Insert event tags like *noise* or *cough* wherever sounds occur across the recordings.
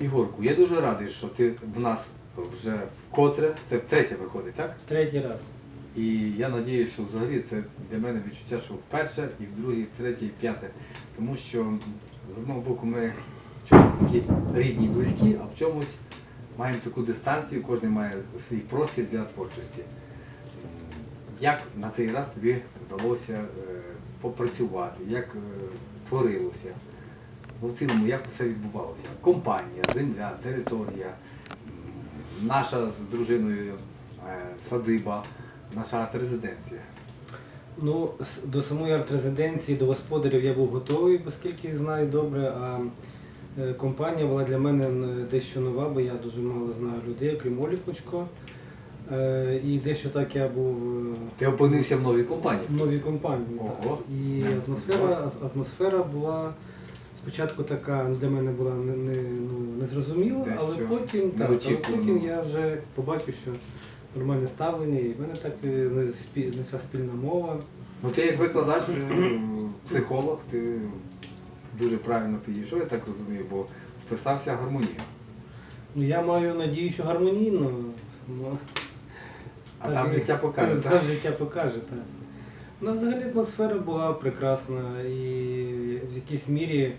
Ігорку, я дуже радий, що ти в нас вже вкотре, це втретє виходить, так? Третій раз. І я надію, що взагалі це для мене відчуття, що вперше, і в другій, і в третій, і в п'яте. Тому що з одного боку ми в чомусь такі рідні, близькі, а в чомусь маємо таку дистанцію, кожен має свій простір для творчості. Як на цей раз тобі вдалося е, попрацювати, як е, творилося? В цілому, як все відбувалося? Компанія, земля, територія, наша з дружиною е, садиба, наша арт-резиденція. Ну, до самої арт-резиденції, до господарів я був готовий, оскільки знаю добре. А е, компанія була для мене дещо нова, бо я дуже мало знаю людей, окрім Олі Клочко. Е, І дещо так я був Ти опинився в новій компанії. в новій компанії. так. І атмосфера, атмосфера була спочатку така для мене була не, не, ну, незрозуміла, але Дещо потім, так, але неочікувано. потім я вже побачив, що нормальне ставлення, і в мене так е, не спі- знайшла спільна мова. Ну ти як викладач, е, психолог, ти дуже правильно підійшов, я так розумію, бо вписався в гармонію. Ну, я маю надію, що гармонійно. Ну, А так, там і- життя покаже, *laughs* Там так? життя покаже, так. Ну, взагалі атмосфера була прекрасна і в якійсь мірі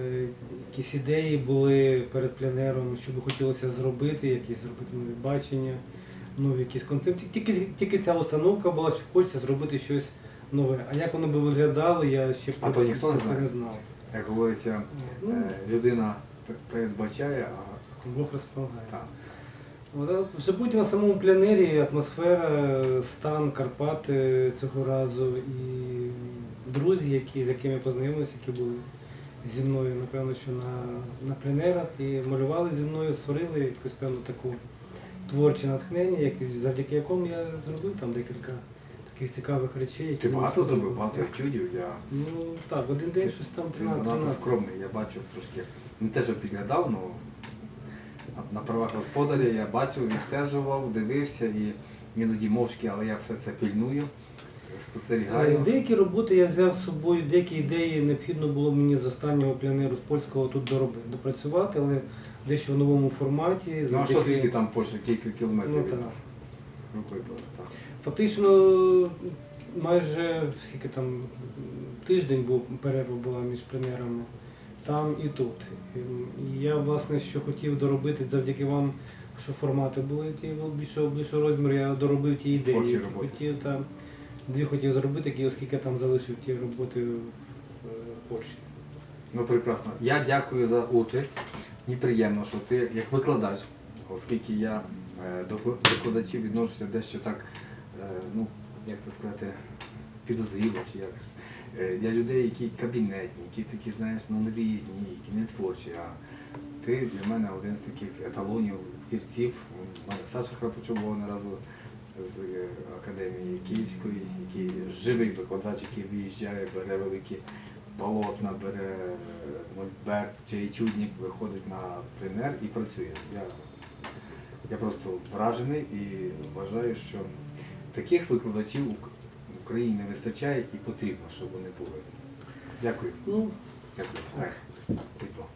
е, якісь ідеї були перед пленером, що би хотілося зробити, якісь зробити нові бачення, нові якісь концепти. Тільки, тільки ця установка була, що хочеться зробити щось нове. А як воно би виглядало, я ще А то ніхто не знає. не знав. Як говориться, Ну, е, людина передбачає, а Бог розполагає. так. Потім на самому пленері атмосфера, стан Карпати цього разу і друзі, які, з якими я познайомився, які були зі мною, напевно, що на, на пленерах і малювали зі мною, створили якусь певну таку творче натхнення, як- завдяки якому я зробив там декілька таких цікавих речей. Які Ти мені багато зробив, багато етюдів. Я Ну так, в один день щось там ти 13. скромний, я бачив трошки. Не те, що підглядав, але на правах господаря я бачив, відстежував, дивився і іноді мовчки, але я все це пільную, Е, спостерігаю. Деякі роботи я взяв з собою, деякі ідеї необхідно було мені з останнього пленеру з польського тут доробити, допрацювати, але дещо в новому форматі. Ну а що звідки там Польща, кілька кілометрів Ну, від так. нас? Рукою подав, так. Фактично майже скільки там тиждень був перерва була між пленерами, там і тут. І я власне що хотів доробити завдяки вам, що формати були ті більшого більшого розміру, я доробив ті ідеї. Творчі які роботи. хотів там. Дві хотів зробити, які, оскільки я там залишив ті роботи в е, Польщі. Ну прекрасно. Я дякую за участь. Мені приємно, що ти як викладач, оскільки я е, до викладачів відношуся дещо так, е, ну, як це сказати, підозріло чи як. Е, Для людей, які кабінетні, які такі, знаєш, ну не різні, які не творчі. А ти для мене один з таких еталонів, зірців. У мене Саша Храпочов був не з е, академії Київської, який живий викладач, який виїжджає, бере великі полотна, бере мольберт чи етюдник, виходить на пленер і працює. Я, я просто вражений і вважаю, що таких викладачів в Україні не вистачає і потрібно, щоб вони були. Дякую. Ну, Дякую. Так. Тепло.